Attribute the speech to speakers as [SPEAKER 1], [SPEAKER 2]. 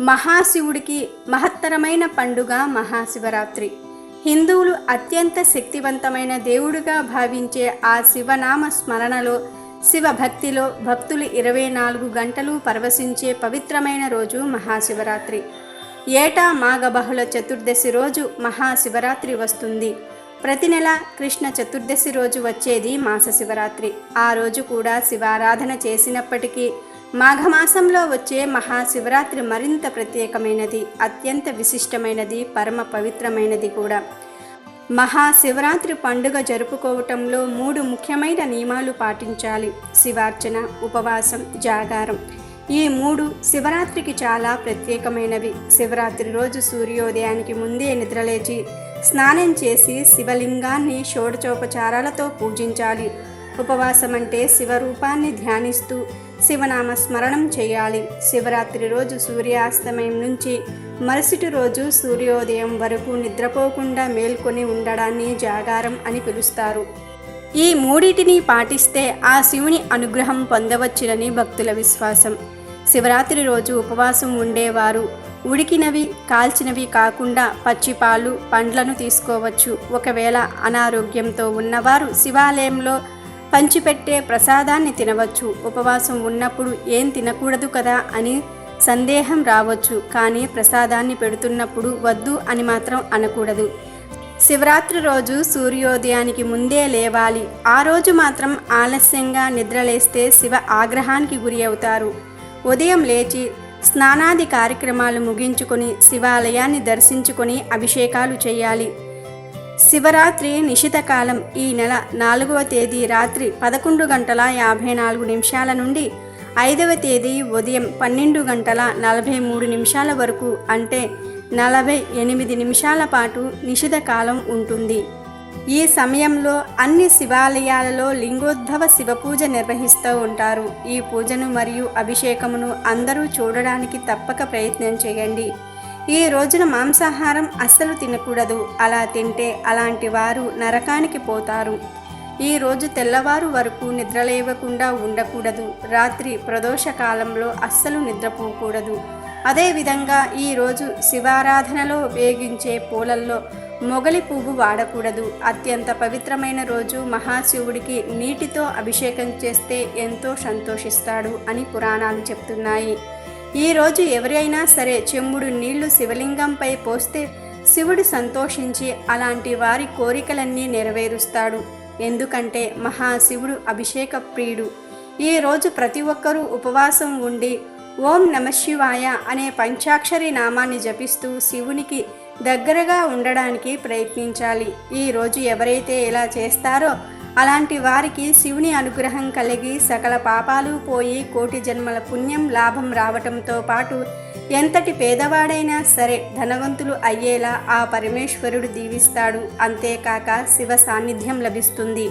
[SPEAKER 1] మహాశివుడికి మహత్తరమైన పండుగ మహాశివరాత్రి. హిందువులు అత్యంత శక్తివంతమైన దేవుడిగా భావించే ఆ శివనామ స్మరణలో శివభక్తిలో భక్తులు ఇరవై నాలుగు గంటలు పరవశించే పవిత్రమైన రోజు మహాశివరాత్రి. ఏటా మాఘ బహుళ చతుర్దశి రోజు మహాశివరాత్రి వస్తుంది. ప్రతి నెల కృష్ణ చతుర్దశి రోజు వచ్చేది మాస శివరాత్రి ఆ రోజు కూడా శివారాధన చేసినప్పటికీ మాఘమాసంలో వచ్చే మహాశివరాత్రి మరింత ప్రత్యేకమైనది అత్యంత విశిష్టమైనది పరమ పవిత్రమైనది కూడా. మహాశివరాత్రి పండుగ జరుపుకోవటంలో మూడు ముఖ్యమైన నియమాలు పాటించాలి. శివార్చన ఉపవాసం జాగారం. ఈ మూడు శివరాత్రికి చాలా ప్రత్యేకమైనవి. శివరాత్రి రోజు సూర్యోదయానికి ముందే నిద్రలేచి స్నానం చేసి శివలింగాన్ని షోడచోపచారాలతో పూజించాలి. ఉపవాసం అంటే శివరూపాన్ని ధ్యానిస్తూ శివనామ స్మరణం చేయాలి. శివరాత్రి రోజు సూర్యాస్తమయం నుంచి మరుసటి రోజు సూర్యోదయం వరకు నిద్రపోకుండా మేల్కొని ఉండడాన్ని జాగారం అని పిలుస్తారు. ఈ మూడిటిని పాటిస్తే ఆ శివుని అనుగ్రహం పొందవచ్చునని భక్తుల విశ్వాసం. శివరాత్రి రోజు ఉపవాసం ఉండేవారు. ఉడికినవి కాల్చినవి కాకుండా పచ్చిపాలు పండ్లను తీసుకోవచ్చు. ఒకవేళ అనారోగ్యంతో ఉన్నవారు శివాలయంలో పంచిపెట్టే ప్రసాదాన్ని తినవచ్చు. ఉపవాసం ఉన్నప్పుడు ఏం తినకూడదు కదా అని సందేహం రావచ్చు. కానీ ప్రసాదాన్ని పెడుతున్నప్పుడు వద్దు అని మాత్రం అనకూడదు. శివరాత్రి రోజు సూర్యోదయానికి ముందే లేవాలి. ఆ రోజు మాత్రం ఆలస్యంగా నిద్రలేస్తే శివ ఆగ్రహానికి గురి అవుతారు. ఉదయం లేచి స్నానాది కార్యక్రమాలు ముగించుకొని శివాలయాన్ని దర్శించుకొని అభిషేకాలు చేయాలి. శివరాత్రి నిశితకాలం ఈ నెల నాలుగవ తేదీ రాత్రి పదకొండు గంటల యాభై నాలుగు నిమిషాల నుండి ఐదవ తేదీ ఉదయం పన్నెండు గంటల నలభై మూడు నిమిషాల వరకు అంటే నలభై ఎనిమిది నిమిషాల పాటు నిషితకాలం ఉంటుంది. ఈ సమయంలో అన్ని శివాలయాలలో లింగోద్భవ శివ పూజ నిర్వహిస్తూ ఉంటారు. ఈ పూజను మరియు అభిషేకమును అందరూ చూడడానికి తప్పక ప్రయత్నం చేయండి. ఈ రోజున మాంసాహారం అస్సలు తినకూడదు. అలా తింటే అలాంటి వారు నరకానికి పోతారు. ఈ రోజు తెల్లవారు వరకు నిద్రలేవకుండా ఉండకూడదు. రాత్రి ప్రదోష కాలంలో అస్సలు నిద్రపోకూడదు. అదేవిధంగా ఈరోజు శివారాధనలో ఉపయోగించే పూలల్లో మొగలి పువ్వు వాడకూడదు. అత్యంత పవిత్రమైన రోజు మహాశివుడికి నీటితో అభిషేకం చేస్తే ఎంతో సంతోషిస్తాడు అని పురాణాలు చెప్తున్నాయి. ఈ రోజు ఎవరైనా సరే చెంబుడు నీళ్ళు శివలింగంపై పోస్తే శివుడు సంతోషించి అలాంటి వారి కోరికలన్నీ నెరవేరుస్తాడు. ఎందుకంటే మహాశివుడు అభిషేక ప్రియుడు ఈ రోజు ప్రతి ఒక్కరూ ఉపవాసం ఉండి ఓం నమశివాయ అనే పంచాక్షరి నామాన్ని జపిస్తూ శివునికి దగ్గరగా ఉండడానికి ప్రయత్నించాలి. ఈ రోజు ఎవరైతే ఇలా చేస్తారో అలాంటి వారికి శివుని అనుగ్రహం కలిగి సకల పాపాలు పోయి కోటి జన్మల పుణ్యం లాభం రావటంతో పాటు ఎంతటి పేదవాడైనా సరే ధనవంతులు అయ్యేలా ఆ పరమేశ్వరుడు దీవిస్తాడు. అంతేకాక శివ సాన్నిధ్యం లభిస్తుంది.